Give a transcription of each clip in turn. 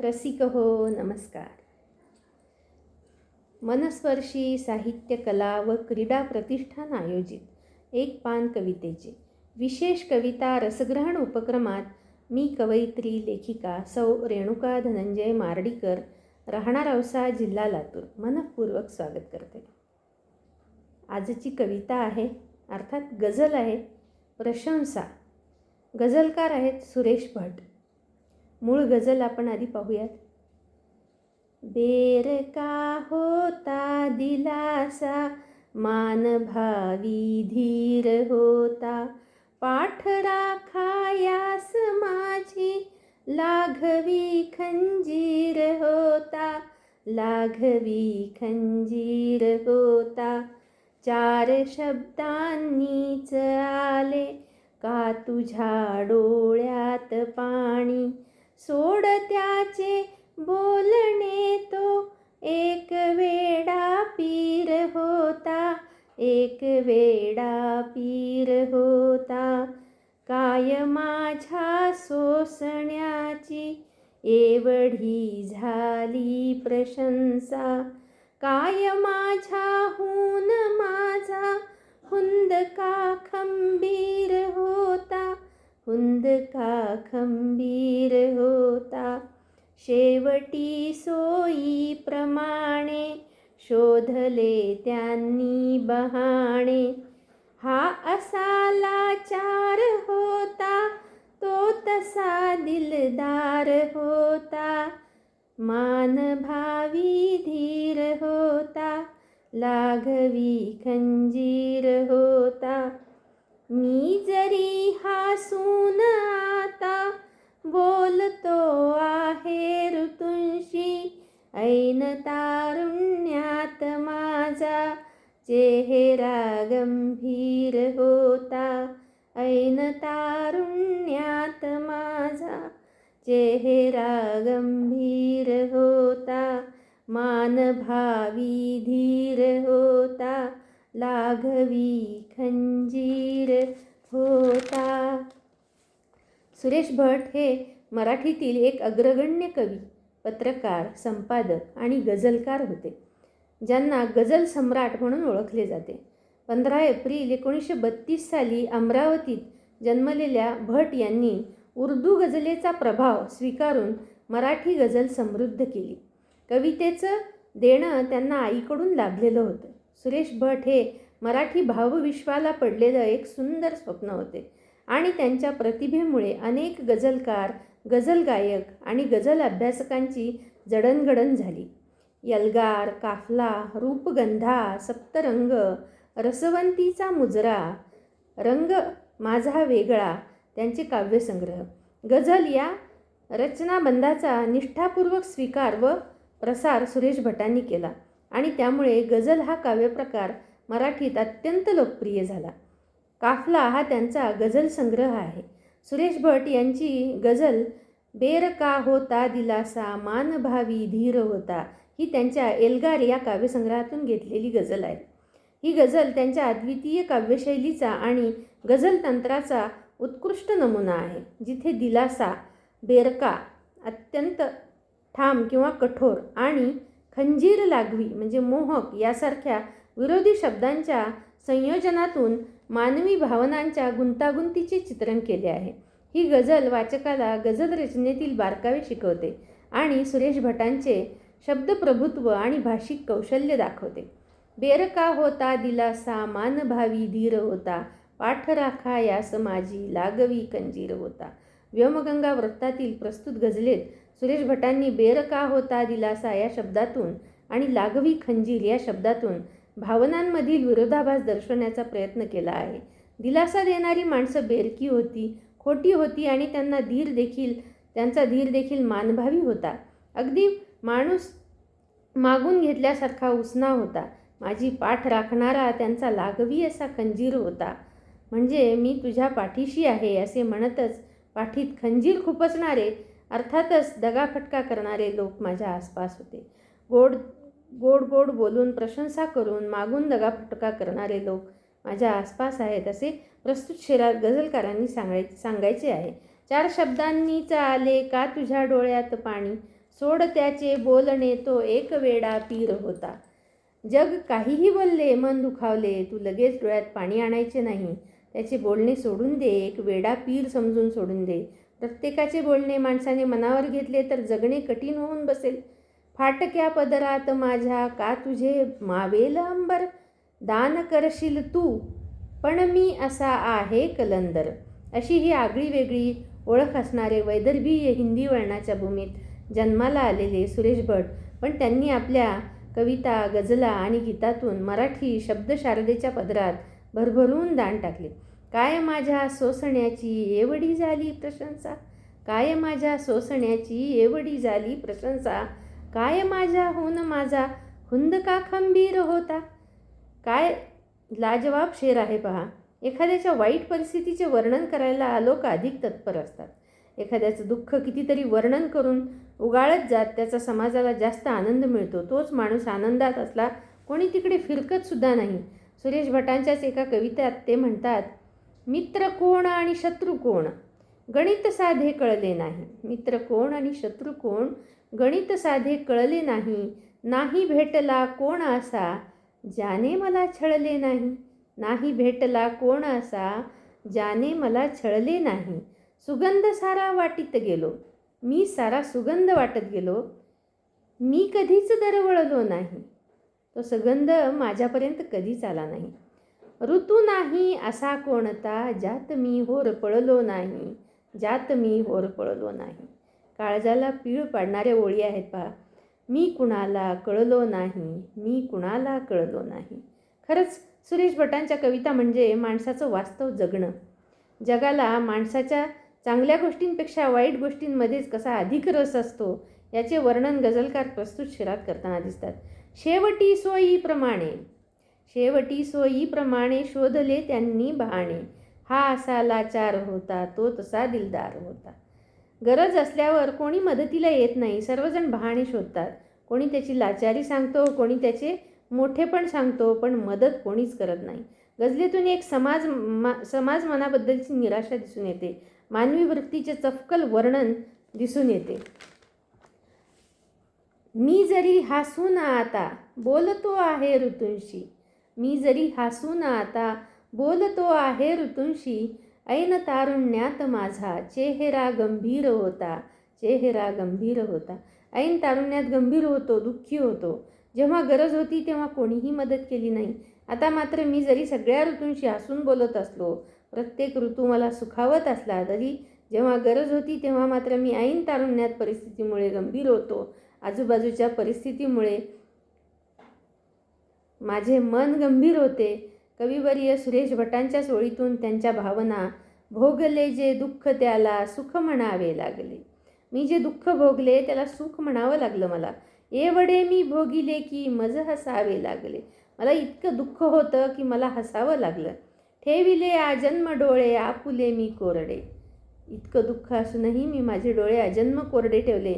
रसिक हो नमस्कार. मनस्पर्शी साहित्य कला व क्रीडा प्रतिष्ठान आयोजित एक पान कवितेचे विशेष कविता रसग्रहण उपक्रमात मी कवयित्री लेखिका सौ रेणुका धनंजय मार्डीकर राहणार औसा जिल्हा लातूर. मनपूर्वक स्वागत करते. आजची कविता आहे अर्थात गझल आहे प्रशंसा. गझलकार आहेत सुरेश भट. मूळ गझल आपण आधी पाहूयात. बेर का होता दिलासा? मानभावी धीर होता. पाठ राखायास माझी लाघवी खंजीर होता. लाघवी खंजीर होता. चार शब्दांनीच आले का तुझ्या डोळ्यात पाणी? सोड त्याचे बोलणे तो. एक वेडा पीर होता एक वेडा पीर होता. काय माझ्या सोसण्याची एवढी झाली प्रशंसा. काय माझ्याहून माझा हुंदका खंबीर होता. हुंदका खंबीर होता। शेवटी सोयीप्रमाणे शोधले त्यांनी बहाणे। हा असा लाचार होता तो तसा दिलदार होता। मानभावी धीर होता लाघवी खंजीर होता। मी जरी तारुण्यात माझा चेहरा गंभीर होता. ऐन तारुण्यात माझा चेहरा गंभीर होता. मानभावी धीर होता. लाघवी खंजीर होता. सुरेश भट हे मराठीतील एक अग्रगण्य कवी. पत्रकार संपादक आणि गझलकार होते ज्यांना गझल सम्राट म्हणून ओळखले जाते. पंधरा एप्रिल एकोणीसशे बत्तीस साली अमरावतीत जन्मलेल्या भट यांनी उर्दू गझलेचा प्रभाव स्वीकारून मराठी गझल समृद्ध केली. कवितेचं देणं त्यांना आईकडून लाभलेलं होतं. सुरेश भट हे मराठी भावविश्वाला पडलेलं एक सुंदर स्वप्न होते. आणि त्यांच्या प्रतिभेमुळे अनेक गझलकार गझल गायक आणि गझल अभ्यासकांची जडणघडण झाली. यलगार काफला रूपगंधा सप्तरंग रसवंतीचा मुजरा रंग माझा वेगळा त्यांचे काव्यसंग्रह. गझल या रचनाबंधाचा निष्ठापूर्वक स्वीकार व प्रसार सुरेश भटांनी केला आणि त्यामुळे गझल हा काव्यप्रकार मराठीत अत्यंत लोकप्रिय झाला. काफला हा त्यांचा गझल संग्रह आहे. सुरेश भट यांची गझल बेर का होता दिलासा मानभावी धीर होता ही त्यांच्या एल्गार या काव्यसंग्रहातून घेतलेली गझल आहे. ही गझल त्यांच्या अद्वितीय काव्यशैलीचा आणि गझल तंत्राचा उत्कृष्ट नमुना आहे जिथे दिलासा बेरका अत्यंत ठाम किंवा कठोर आणि खंजीर लागवी म्हणजे मोहक यासारख्या विरोधी शब्दांच्या संयोजनातून मानवी भावनांच्या गुंतागुंतीचे चित्रण केले आहे. ही गझल वाचकाला गझल रचनेतील बारकावे शिकवते आणि सुरेश भटांचे शब्दप्रभुत्व आणि भाषिक कौशल्य दाखवते. बेरका होता दिलासा मानभावी धीर होता पाठ राखा समाजी लागवी कंजीर होता. व्योमगंगा वृत्तातील प्रस्तुत गझलेत सुरेश भटांनी बेरका होता दिलासा या शब्दातून आणि लागवी खंजीर या शब्दातून भावनांमधील विरोधाभास दर्शवण्याचा प्रयत्न केला आहे. दिलासा देणारी माणसं बेरकी होती खोटी होती आणि त्यांना धीर देखील त्यांचा धीर देखील मानभावी होता. अगदी माणूस मागून घेतल्यासारखा उसना होता. माझी पाठ राखणारा त्यांचा लागवी असा खंजीर होता. म्हणजे मी तुझ्या पाठीशी आहे असे म्हणतच पाठीत खंजीर खुपसणारे अर्थातच दगाफटका करणारे लोक माझ्या आसपास होते. गोड गोड गोड बोलून प्रशंसा करून मागून दगाफटका करणारे लोक माझ्या आसपास आहेत असे प्रस्तुत शेरात गझलकारांनी सांगाय सांगायचे आहे. चार शब्दांनीच आले का तुझ्या डोळ्यात पाणी? सोड त्याचे बोलणे तो एक वेडा पीर होता. जग काहीही बोलले मन दुखावले तू लगेच डोळ्यात पाणी आणायचे नाही. त्याचे बोलणे सोडून दे एक वेडा पीर समजून सोडून दे. प्रत्येकाचे बोलणे माणसाने मनावर घेतले तर जगणे कठीण होऊन बसेल. फाटक्या पदरात माझ्या का तुझे मावेल अंबर? दान करशील तू पण मी असा आहे कलंदर. अशी ही आगळी वेगळी ओळख असणारे वैदर्भीय हिंदी वळणाच्या भूमीत जन्माला आलेले सुरेश भट. पण त्यांनी आपल्या कविता गजला आणि गीतातून मराठी शब्दशारदेच्या पदरात भरभरून दान टाकले. काय माझ्या सोसण्याची एवढी झाली प्रशंसा? काय माझ्या सोसण्याची एवढी झाली प्रशंसा? काय माझ्याहून माझा हुंद का खंबीर होता? काय लाजवाब शेर आहे पहा. एखाद्याच्या वाईट परिस्थितीचे वर्णन करायला लोक अधिक तत्पर असतात. एखाद्याचं दुःख कितीतरी वर्णन करून उगाळत जात त्याचा समाजाला जास्त आनंद मिळतो. तोच माणूस आनंदात असला कोणी तिकडे फिरकतसुद्धा नाही. सुरेश भटांच्याच एका कवितेत ते म्हणतात मित्र कोण आणि शत्रू कोण? गणित साधे कळले नाही. मित्र कोण आणि शत्रू कोण गणित साधे कळले नाही. नाही भेटला कोण असा? ज्याने मला छळले नाही. नाही भेटला कोण असा? ज्याने मला छळले नाही. सुगंध सारा वाटीत गेलो. मी सारा सुगंध वाटत गेलो. मी कधीच दरवळलो नाही. तो सुगंध माझ्यापर्यंत कधीच आला नाही. ऋतू नाही असा कोणता ज्यात मी होर पळलो नाही. ज्यात मी होर पळलो नाही. काळजाला पीळ पाडणाऱ्या ओळी आहेत पहा. मी कुणाला कळलो नाही मी कुणाला कळलो नाही. खरंच सुरेश भटांच्या कविता म्हणजे माणसाचं वास्तव जगणं. जगाला माणसाच्या चांगल्या गोष्टींपेक्षा वाईट गोष्टींमध्येच कसा अधिक रस असतो याचे वर्णन गझलकार प्रस्तुत शिरात करताना दिसतात. शेवटी सोयीप्रमाणे शेवटी सोयीप्रमाणे शोधले त्यांनी बहाणे. हा असा लाचार होता तो तसा दिलदार होता. गरज असल्यावर कोणी मदतीला येत नाही. सर्वजण बहाणे शोधतात. कोणी त्याची लाचारी सांगतो कोणी त्याचे मोठेपण सांगतो पण मदत कोणीच करत नाही. गझलेतून एक समाज मा समाज मनाबद्दलची निराशा दिसून येते. मानवी वृत्तीचे चपकल वर्णन दिसून येते. मी जरी हसू ना आता बोलतो आहे ऋतूंशी मी जरी हसू ना आता बोलतो आहे ऋतूंशी ऐन तारुण्यात माझा चेहरा गंभीर होता चेहरा गंभीर होता. ऐन तारुण्यात गंभीर होतो दुःखी होतो. जेव्हा गरज होती तेव्हा कोणीही मदत केली नाही. आता मात्र मी जरी सगळ्या ऋतूंशी हसून बोलत असलो प्रत्येक ऋतू मला सुखावत असला तरी जेव्हा गरज होती तेव्हा मात्र मी ऐन तारुण्यात परिस्थितीमुळे गंभीर होतो. आजूबाजूच्या परिस्थितीमुळे माझे मन गंभीर होते. कविवर्य सुरेश भटांच्या सोळीतून त्यांच्या भावना भोगले जे दुःख त्याला सुख म्हणावे लागले. मी जे दुःख भोगले त्याला सुख म्हणावं लागलं मला. एवढे मी भोगिले की मज हसावे लागले. मला इतकं दुःख होतं की मला हसावं लागलं. ठेविले आजन्म डोळे आपुले मी कोरडे. इतकं दुःख असूनही मी माझे डोळे अजन्म कोरडे ठेवले.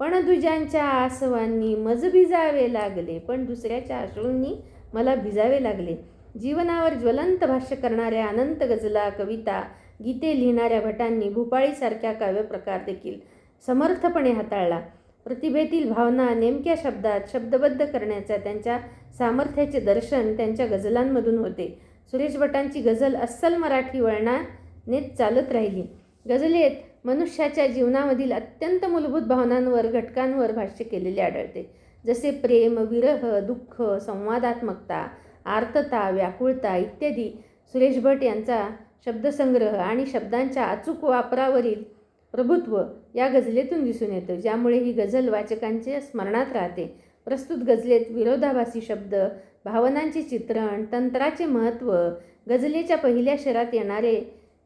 पण दुजांच्या आसवांनी मज भिजावे लागले. पण दुसऱ्याच्या आसळूंनी मला भिजावे लागले. जीवनावर ज्वलंत भाष्य करणाऱ्या अनंत गजला कविता गीते लिहिणाऱ्या भटांनी भूपाळीसारख्या काव्यप्रकार देखील समर्थपणे हाताळला. प्रतिभेतील भावना नेमक्या शब्दात शब्दबद्ध करण्याच्या त्यांच्या सामर्थ्याचे दर्शन त्यांच्या गझलांमधून होते. सुरेश भटांची गझल अस्सल मराठी वळणानेच चालत राहिली. गझलेत मनुष्याच्या जीवनामधील अत्यंत मूलभूत भावनांवर घटकांवर भाष्य केलेले आढळते. जसे प्रेम विरह दुःख संवादात्मकता आर्तता व्याकुळता इत्यादी. सुरेश भट यांचा शब्दसंग्रह आणि शब्दांच्या अचूक वापरावरील प्रभुत्व या गझलेतून दिसून येतं ज्यामुळे ही गझल वाचकांच्या स्मरणात राहते. प्रस्तुत गझलेत विरोधाभासी शब्द भावनांचे चित्रण तंत्राचे महत्त्व गझलेच्या पहिल्या शेरात येणारे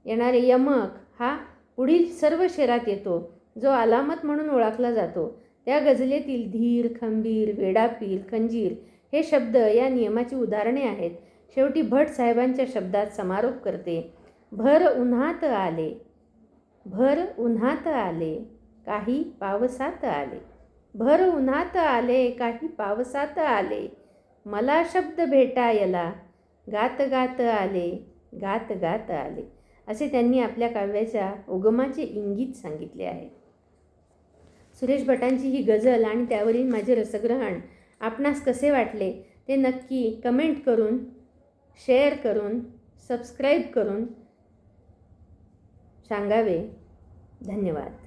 येणारे यमक हा पुढील सर्व शेरात येतो जो अलामत म्हणून ओळखला जातो. त्या गझलेतील धीर खंबीर वेडापीर खंजीर हे शब्द या नियमाची उदाहरणे आहेत. शेवटी भट साहेबांच्या शब्दात समारोप करते. भर उन्हात आले. भर उन्हात आले. काही पावसात आले. भर उन्हात आले. काही पावसात आले. मला शब्द भेटायला. गात गात आले. गात गात आले. असे त्यांनी आपल्या काव्याच्या उगमाचे इंगित सांगितले आहे. सुरेश भटांची ही गझल आणि त्यावरील माझे रसग्रहण आपणास कसे वाटले ते नक्की कमेंट करून शेअर करून सबस्क्राईब करून सांगावे. धन्यवाद.